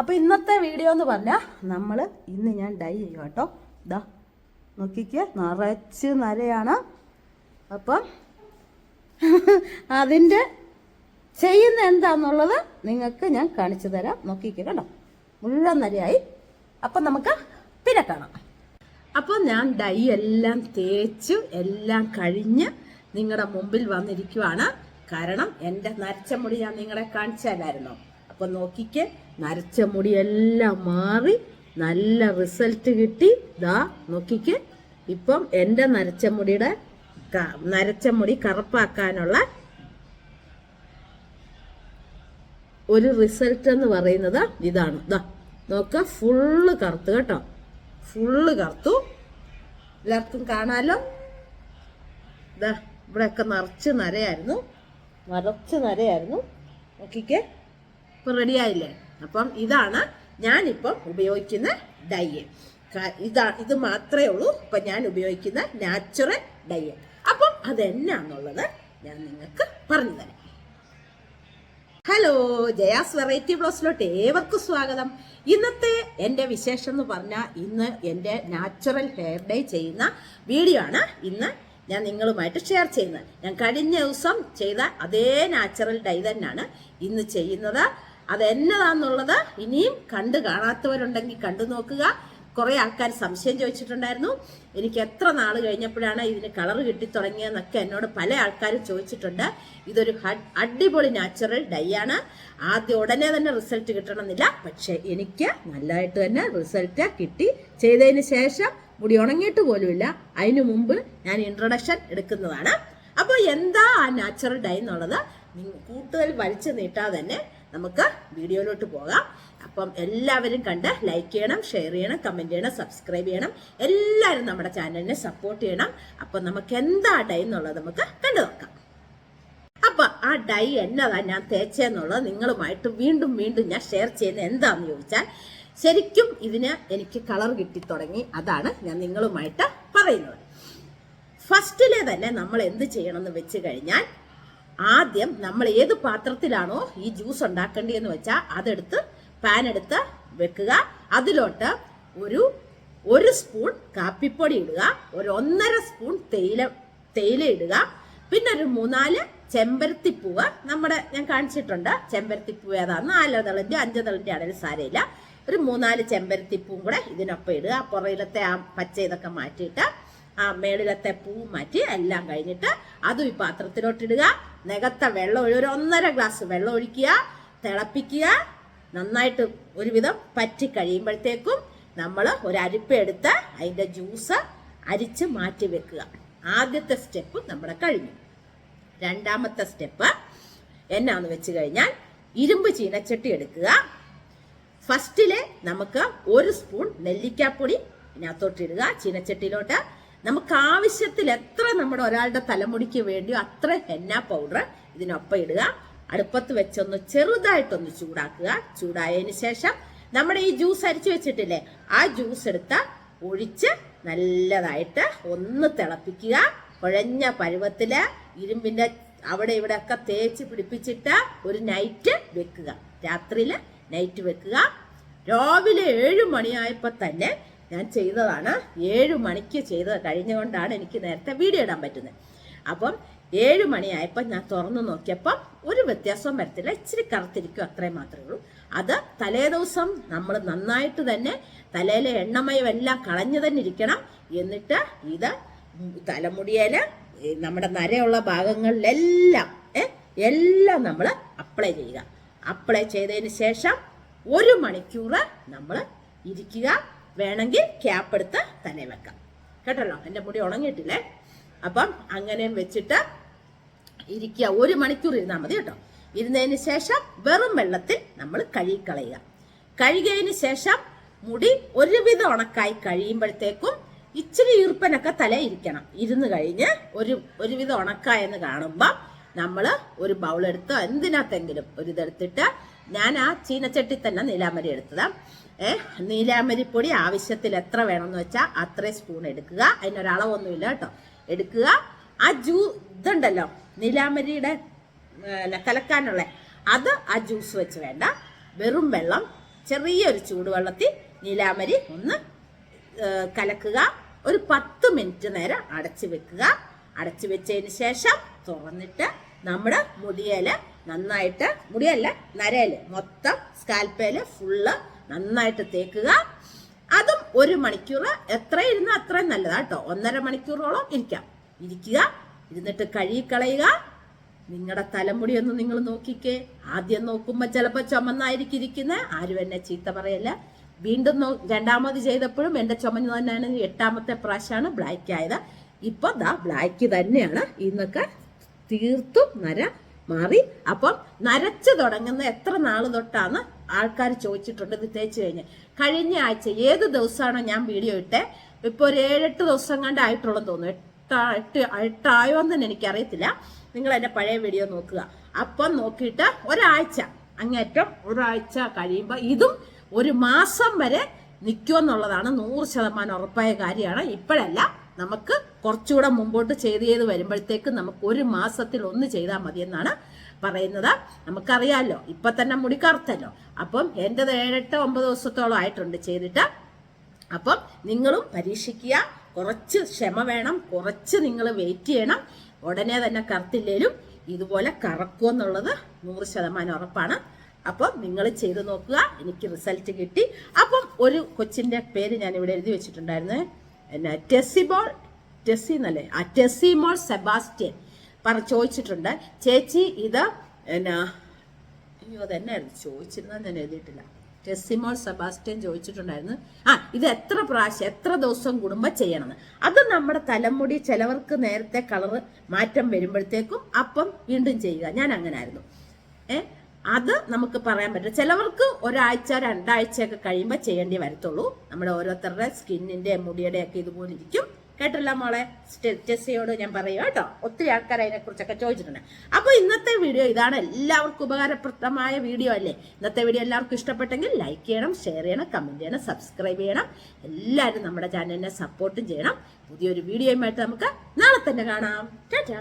അപ്പോൾ ഇന്നത്തെ വീഡിയോ എന്ന് പറഞ്ഞാൽ നമ്മൾ ഇന്ന് ഞാൻ ഡൈ ചെയ്യും കേട്ടോ ഇതാ നോക്കിക്ക് നിറച്ച് നരയാണ് അപ്പം അതിന്റെ ചെയ്യുന്ന എന്താന്നുള്ളത് നിങ്ങൾക്ക് ഞാൻ കാണിച്ചു തരാം. നോക്കിക്കേ കേട്ടോ മുഴുവൻ നരയായി അപ്പം നമുക്ക് പിന്നെ കാണാം. അപ്പോൾ ഞാൻ ഡൈ എല്ലാം തേച്ചു എല്ലാം കഴിഞ്ഞ് നിങ്ങളുടെ മുമ്പിൽ വന്നിരിക്കുവാണ്. കാരണം എന്റെ നരച്ച മുടി ഞാൻ നിങ്ങളെ കാണിച്ചാലായിരുന്നോ അപ്പൊ നോക്കിക്കേ നരച്ച മുടിയെല്ലാം മാറി നല്ല റിസൾട്ട് കിട്ടി. ദാ നോക്കിക്കേ. ഇപ്പം എന്റെ നരച്ച മുടിയുടെ നരച്ച മുടി കറുപ്പാക്കാനുള്ള ഒരു റിസൾട്ട് എന്ന് പറയുന്നത് ഇതാണ്. ദാ നോക്ക ഫുള്ള് കറുത്തു കേട്ടോ. ഫുള്ള് കറുത്തു. എല്ലാവർക്കും കാണാലോ? ഇതാ ഇവിടെയൊക്കെ നിറച്ച് നരയായിരുന്നു. നിറച്ച് നരയായിരുന്നു. നോക്കിക്കേ. ഇപ്പം റെഡി ആയില്ലേ? അപ്പം ഇതാണ് ഞാനിപ്പം ഉപയോഗിക്കുന്ന ഡൈ ഇതാ ഇത് മാത്രമേ ഉള്ളൂ. ഇപ്പം ഞാൻ ഉപയോഗിക്കുന്ന നാച്ചുറൽ ഡൈ അപ്പം അതെന്നാന്നുള്ളത് ഞാൻ നിങ്ങൾക്ക് പറഞ്ഞു തരാം. ഹലോ ജയാസ് വെറൈറ്റി ബ്ലോസിലോട്ട് ഏവർക്കും സ്വാഗതം. ഇന്നത്തെ എന്റെ വിശേഷം എന്ന് പറഞ്ഞാൽ ഇന്ന് എന്റെ നാച്ചുറൽ ഹെയർ ഡൈ ചെയ്യുന്ന വീഡിയോ ആണ് ഇന്ന് ഞാൻ നിങ്ങളുമായിട്ട് ഷെയർ ചെയ്യുന്നത്. ഞാൻ കഴിഞ്ഞ ദിവസം ചെയ്ത അതേ നാച്ചുറൽ ഡൈ തന്നെയാണ് ഇന്ന് ചെയ്യുന്നത്. അതെന്നതാന്നുള്ളത് ഇനിയും കണ്ടു കാണാത്തവരുണ്ടെങ്കിൽ കണ്ടു നോക്കുക. കുറെ ആൾക്കാർ സംശയം ചോദിച്ചിട്ടുണ്ടായിരുന്നു. എനിക്ക് എത്ര നാൾ കഴിഞ്ഞപ്പോഴാണ് ഇതിന് കളർ കിട്ടി തുടങ്ങിയതെന്നൊക്കെ എന്നോട് പല ആൾക്കാരും ചോദിച്ചിട്ടുണ്ട്. ഇതൊരു അടിപൊളി നാച്ചുറൽ ഡൈ ആണ്. ആദ്യം ഉടനെ തന്നെ റിസൾട്ട് കിട്ടണമെന്നില്ല. പക്ഷെ എനിക്ക് നല്ലതായിട്ട് തന്നെ റിസൾട്ട് കിട്ടി. ചെയ്തതിന് ശേഷം മുടി ഉണങ്ങിയിട്ട് പോലുമില്ല. അതിനു മുമ്പ് ഞാൻ ഇൻട്രൊഡക്ഷൻ എടുക്കുന്നതാണ്. അപ്പോൾ എന്താ ആ നാച്ചുറൽ ഡൈ എന്നുള്ളത്? കൂട്ടുകൾ വലിച്ചു നീട്ടാതെ തന്നെ നമുക്ക് വീഡിയോയിലോട്ട് പോകാം. അപ്പം എല്ലാവരും കണ്ട് ലൈക്ക് ചെയ്യണം ഷെയർ ചെയ്യണം കമന്റ് ചെയ്യണം സബ്സ്ക്രൈബ് ചെയ്യണം. എല്ലാവരും നമ്മുടെ ചാനലിനെ സപ്പോർട്ട് ചെയ്യണം. അപ്പം നമുക്ക് എന്താ ഡൈ എന്നുള്ളത് നമുക്ക് കണ്ടു നോക്കാം. അപ്പം ആ ഡൈ എന്നതാ ഞാൻ തേച്ചെന്നുള്ളത് നിങ്ങളുമായിട്ട് വീണ്ടും വീണ്ടും ഞാൻ ഷെയർ ചെയ്യുന്നത് എന്താന്ന് ചോദിച്ചാൽ ശരിക്കും ഇതിന് എനിക്ക് കളർ കിട്ടി തുടങ്ങി. അതാണ് ഞാൻ നിങ്ങളുമായിട്ട് പറയുന്നത്. ഫസ്റ്റിലെ തന്നെ നമ്മൾ എന്ത് ചെയ്യണമെന്ന് വെച്ച് കഴിഞ്ഞാൽ ആദ്യം നമ്മൾ ഏത് പാത്രത്തിലാണോ ഈ ജ്യൂസ് ഉണ്ടാക്കേണ്ടതെന്ന് വെച്ചാൽ അതെടുത്ത് പാൻ എടുത്ത് വെക്കുക. അതിലോട്ട് ഒരു ഒരു സ്പൂൺ കാപ്പിപ്പൊടി ഇടുക. ഒരു ഒന്നര സ്പൂൺ തേയില തേയില ഇടുക. പിന്നെ ഒരു മൂന്നാൽ ചെമ്പരത്തിപ്പൂവ് നമ്മുടെ ഞാൻ കാണിച്ചിട്ടുണ്ട്. ചെമ്പരത്തിപ്പൂവ് ഏതാ? നാലോ തളിന്റെ അഞ്ചോ തളിന്റെ ആണെങ്കിലും സാരയില്ല ഒരു മൂന്നാൽ ചെമ്പരത്തിപ്പൂവും കൂടെ ഇതിനൊപ്പം ഇടുക. പുറയിലത്തെ ആ പച്ച ഇതൊക്കെ മാറ്റിയിട്ട് ആ മേളിലത്തെ പൂവും മാറ്റി എല്ലാം കഴിഞ്ഞിട്ട് അതും ഈ പാത്രത്തിലോട്ടിടുക നികത്ത വെള്ളം ഒരു ഒന്നര ഗ്ലാസ് വെള്ളം ഒഴിക്കുക തിളപ്പിക്കുക. നന്നായിട്ട് ഒരുവിധം പറ്റി കഴിയുമ്പോഴത്തേക്കും നമ്മൾ ഒരു അരിപ്പ എടുത്ത് അതിന്റെ ജ്യൂസ് അരിച്ച് മാറ്റി വെക്കുക. ആദ്യത്തെ സ്റ്റെപ്പ് നമ്മുടെ കഴിഞ്ഞു രണ്ടാമത്തെ സ്റ്റെപ്പ് എന്നാന്ന് വെച്ച് കഴിഞ്ഞാൽ ഇരുമ്പ് ചീനച്ചട്ടി എടുക്കുക. ഫസ്റ്റിൽ നമുക്ക് ഒരു സ്പൂൺ നെല്ലിക്കാപ്പൊടി ഇതിനകത്തോട്ടിടുക ചീനച്ചട്ടിയിലോട്ട് നമുക്ക് ആവശ്യത്തിൽ എത്ര നമ്മുടെ ഒരാളുടെ തലമുടിക്ക് വേണ്ടിയോ അത്ര ഹെന്ന പൗഡർ ഇതിനൊപ്പം ഇടുക. അടുപ്പത്ത് വെച്ചൊന്ന് ചെറുതായിട്ടൊന്ന് ചൂടാക്കുക. ചൂടായതിനു ശേഷം നമ്മുടെ ഈ ജ്യൂസ് അരിച്ചു വെച്ചിട്ടില്ലേ ആ ജ്യൂസ് എടുത്ത് ഒഴിച്ച് നല്ലതായിട്ട് ഒന്ന് തിളപ്പിക്കുക. കുഴഞ്ഞ പരുവത്തിൽ ഇരുമ്പിന്റെ അവിടെ ഇവിടെ ഒക്കെ തേച്ച് പിടിപ്പിച്ചിട്ട് ഒരു നൈറ്റ് വെക്കുക. രാത്രിയിൽ നൈറ്റ് വെക്കുക. രാവിലെ ഏഴു മണിയായപ്പോൾ തന്നെ ഞാൻ ചെയ്തതാണ്. ഏഴു മണിക്ക് ചെയ്തത് കഴിഞ്ഞുകൊണ്ടാണ് എനിക്ക് നേരത്തെ വീഡിയോ ഇടാൻ പറ്റുന്നത്. അപ്പം ഏഴു മണിയായപ്പോൾ ഞാൻ തുറന്നു നോക്കിയപ്പോൾ ഒരു വ്യത്യാസവും വരത്തില്ല. ഇച്ചിരി കറുത്തിരിക്കും അത്രയും മാത്രമേ ഉള്ളൂ. അത് തലേ ദിവസം നമ്മൾ നന്നായിട്ട് തന്നെ തലയിലെ എണ്ണമയം എല്ലാം കളഞ്ഞു തന്നെ ഇരിക്കണം. എന്നിട്ട് ഇത് തലമുടിയിൽ നമ്മുടെ നരയുള്ള ഭാഗങ്ങളിലെല്ലാം എല്ലാം നമ്മൾ അപ്ലൈ ചെയ്യുക. അപ്ലൈ ചെയ്തതിന് ശേഷം ഒരു മണിക്കൂർ നമ്മൾ ഇരിക്കുക. വേണമെങ്കിൽ ക്യാപ്പ് എടുത്ത് തന്നെ വെക്കാം. കേട്ടല്ലോ? എന്റെ മുടി ഉണങ്ങിയിട്ടില്ലേ? അപ്പം അങ്ങനെ വെച്ചിട്ട് ഇരിക്കുക. ഒരു മണിക്കൂർ ഇരുന്നാൽ മതി കേട്ടോ. ഇരുന്നതിന് ശേഷം വെറും വെള്ളത്തിൽ നമ്മൾ കഴുകിക്കളയുക. കഴുകിയതിന് ശേഷം മുടി ഒരുവിധം ഉണക്കായി കഴിയുമ്പോഴത്തേക്കും ഇച്ചിരി ഈർപ്പനൊക്കെ തല ഇരിക്കണം. ഇരുന്ന് കഴിഞ്ഞ് ഒരു ഒരുവിധം ഉണക്കായെന്ന് കാണുമ്പോൾ നമ്മൾ ഒരു ബൗൾ എടുത്ത് എന്തിനകത്തെങ്കിലും ഒരു ഇതെടുത്തിട്ട് ഞാൻ ആ ചീനച്ചട്ടി തന്നെ നീലാമരി എടുത്തത്. ഏ നീലാമരി ആവശ്യത്തിൽ എത്ര വേണമെന്ന് വെച്ചാൽ അത്രയും സ്പൂൺ എടുക്കുക. അതിനൊരളവൊന്നുമില്ല കേട്ടോ. എടുക്കുക. ആ ജ്യൂ ഇതുണ്ടല്ലോ നീലാമരിയുടെ കലക്കാനുള്ള അത് ആ ജ്യൂസ് വെച്ച് വേണ്ട. വെറും വെള്ളം ചെറിയൊരു ചൂടുവെള്ളത്തിൽ നീലാമരി ഒന്ന് കലക്കുക. ഒരു പത്ത് മിനിറ്റ് നേരം അടച്ചു വെക്കുക. അടച്ചു വെച്ചതിന് ശേഷം തുറന്നിട്ട് നമ്മുടെ മുടിയേൽ നന്നായിട്ട് മുടിയല്ല നരയിൽ മൊത്തം സ്കാൽപ്പേൽ ഫുള്ള് നന്നായിട്ട് തേക്കുക. അതും ഒരു മണിക്കൂർ. എത്ര ഇരുന്ന് അത്രയും നല്ലതാ കേട്ടോ. ഒന്നര മണിക്കൂറോളം ഇരിക്കാം. ഇരിക്കുക ഇരുന്നിട്ട് കഴുകിക്കളയുക. നിങ്ങളുടെ തലമുടി ഒന്ന് നിങ്ങൾ നോക്കിക്കേ. ആദ്യം നോക്കുമ്പോൾ ചിലപ്പോൾ ചുമന്നായിരിക്കും ഇരിക്കുന്നത് ആരും എന്നെ ചീത്ത പറയല്ല. വീണ്ടും നോ രണ്ടാമത് ചെയ്തപ്പോഴും എന്റെ ചുമഞ്ഞു തന്നെയാണ് എട്ടാമത്തെ പ്രാവശ്യമാണ് ബ്ലാക്ക് ആയത്. ഇപ്പൊ ദാ ബ്ലാക്ക് തന്നെയാണ്. ഇന്നൊക്കെ തീർത്തും നര മാറി. അപ്പം നരച്ചു തുടങ്ങുന്ന എത്ര നാൾ തൊട്ടാണ് ആൾക്കാർ ചോദിച്ചിട്ടുണ്ട് ഇത് തേച്ച് കഴിഞ്ഞ്. കഴിഞ്ഞ ആഴ്ച ഏത് ദിവസമാണോ ഞാൻ വീഡിയോ ഇട്ടേ ഇപ്പൊ ഒരു ഏഴെട്ട് ദിവസം കണ്ട് ആയിട്ടുള്ളെന്ന് തോന്നുന്നു. എട്ടാ എട്ട് എട്ടായോ എന്ന് എനിക്കറിയത്തില്ല. നിങ്ങൾ എന്റെ പഴയ വീഡിയോ നോക്കുക. അപ്പം നോക്കിയിട്ട് ഒരാഴ്ച അങ്ങേറ്റം ഒരാഴ്ച കഴിയുമ്പോൾ ഇതും ഒരു മാസം വരെ നിൽക്കുമെന്നുള്ളതാണ് നൂറ് ശതമാനം ഉറപ്പായ കാര്യമാണ്. ഇപ്പോഴല്ല നമുക്ക് കുറച്ചുകൂടെ മുമ്പോട്ട് ചെയ്ത് ചെയ്ത് വരുമ്പോഴത്തേക്ക് നമുക്ക് ഒരു മാസത്തിൽ ഒന്ന് ചെയ്താൽ മതി എന്നാണ് പറയുന്നത് നമുക്കറിയാമല്ലോ ഇപ്പൊ തന്നെ മുടി കറുത്തല്ലോ. അപ്പം എന്റെത് ഏഴെട്ട് ഒമ്പത് ദിവസത്തോളം ആയിട്ടുണ്ട് ചെയ്തിട്ട്. അപ്പം നിങ്ങളും പരീക്ഷിക്കുക. കുറച്ച് ക്ഷമ വേണം. കുറച്ച് നിങ്ങൾ വെയിറ്റ് ചെയ്യണം. ഉടനെ തന്നെ കറുത്തില്ലേലും ഇതുപോലെ കറക്കുമെന്നുള്ളത് നൂറ് ശതമാനം ഉറപ്പാണ്. അപ്പം നിങ്ങൾ ചെയ്ത് നോക്കുക. എനിക്ക് റിസൾട്ട് കിട്ടി. അപ്പം ഒരു കൊച്ചിന്റെ പേര് ഞാൻ ഇവിടെ എഴുതി വെച്ചിട്ടുണ്ടായിരുന്നു. എന്നാ ടെസിബോൾ ടെസി എന്നല്ലേ? ആ ടെസിമോൾ സെബാസ്റ്റ്യൻ. പറ ചോദിച്ചിട്ടുണ്ട്. ചേച്ചി ഇത് എന്നാ അയ്യോ അതെന്നായിരുന്നു? ചോദിച്ചിരുന്നത് ഞാൻ എഴുതിയിട്ടില്ല. ടെസിമോൾ സെബാസ്റ്റ്യൻ ചോദിച്ചിട്ടുണ്ടായിരുന്നു. ആ ഇത് എത്ര പ്രാവശ്യം എത്ര ദിവസം കുടുംബം ചെയ്യണമെന്ന്. അത് നമ്മുടെ തലമുടി ചിലവർക്ക് നേരത്തെ കളറ് മാറ്റം വരുമ്പോഴത്തേക്കും അപ്പം വീണ്ടും ചെയ്യുക. ഞാൻ അങ്ങനെ ആയിരുന്നു ഏ അത് നമുക്ക് പറയാൻ പറ്റും ചിലവർക്ക് ഒരാഴ്ച രണ്ടാഴ്ചയൊക്കെ കഴിയുമ്പോൾ ചെയ്യേണ്ടി വരത്തുള്ളൂ. നമ്മുടെ ഓരോരുത്തരുടെ സ്കിന്നിന്റെ മുടിയുടെ ഒക്കെ ഇതുപോലെ ഇരിക്കും. കേട്ടല്ല മോളെ? ടെസ്സിയോട് ഞാൻ പറയും കേട്ടോ. ഒത്തിരി ആൾക്കാർ അതിനെ കുറിച്ചൊക്കെ ചോദിച്ചിട്ടുണ്ട്. അപ്പോൾ ഇന്നത്തെ വീഡിയോ ഇതാണ്. എല്ലാവർക്കും ഉപകാരപ്രദമായ വീഡിയോ അല്ലേ? ഇന്നത്തെ വീഡിയോ എല്ലാവർക്കും ഇഷ്ടപ്പെട്ടെങ്കിൽ ലൈക്ക് ചെയ്യണം ഷെയർ ചെയ്യണം കമന്റ് ചെയ്യണം സബ്സ്ക്രൈബ് ചെയ്യണം. എല്ലാവരും നമ്മുടെ ചാനലിനെ സപ്പോർട്ടും ചെയ്യണം. പുതിയൊരു വീഡിയോയുമായിട്ട് നമുക്ക് നാളെ തന്നെ കാണാം. ടാറ്റാ